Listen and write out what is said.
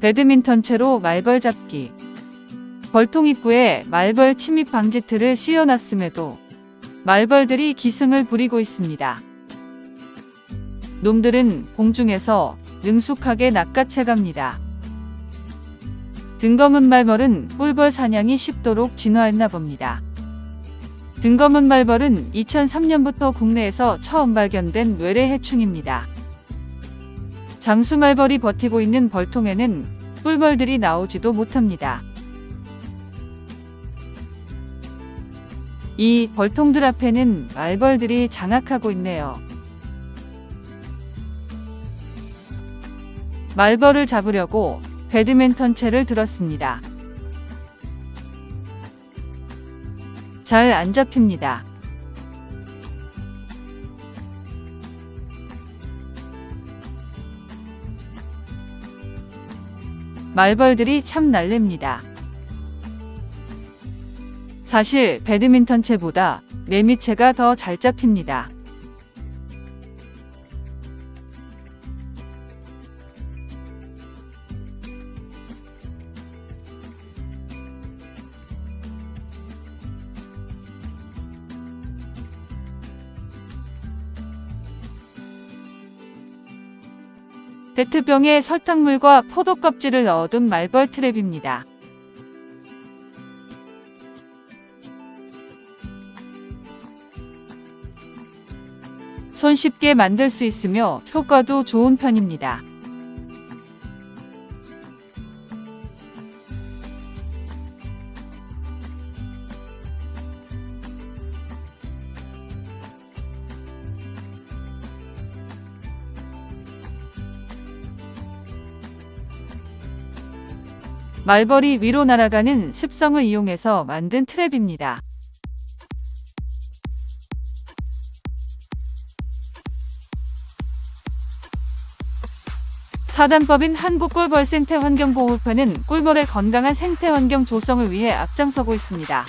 배드민턴 채로 말벌 잡기. 벌통 입구에 말벌 침입 방지 틀을 씌워놨음에도 말벌들이 기승을 부리고 있습니다. 놈들은 공중에서 능숙하게 낚아채 갑니다. 등검은 말벌은 꿀벌 사냥이 쉽도록 진화했나 봅니다. 등검은 말벌은 2003년부터 국내에서 처음 발견된 외래 해충입니다. 장수말벌이 버티고 있는 벌통에는 꿀벌들이 나오지도 못합니다. 이 벌통들 앞에는 말벌들이 장악하고 있네요. 말벌을 잡으려고 배드민턴 채를 들었습니다. 잘 안 잡힙니다. 말벌들이 참 날렵니다. 사실 배드민턴 채보다 매미채가 더 잘 잡힙니다. 페트병에 설탕물과 포도 껍질을 넣어둔 말벌 트랩입니다. 손쉽게 만들 수 있으며 효과도 좋은 편입니다. 말벌이 위로 날아가는 습성을 이용해서 만든 트랩입니다. 사단법인 한국꿀벌 생태환경보호협회는 꿀벌의 건강한 생태환경 조성을 위해 앞장서고 있습니다.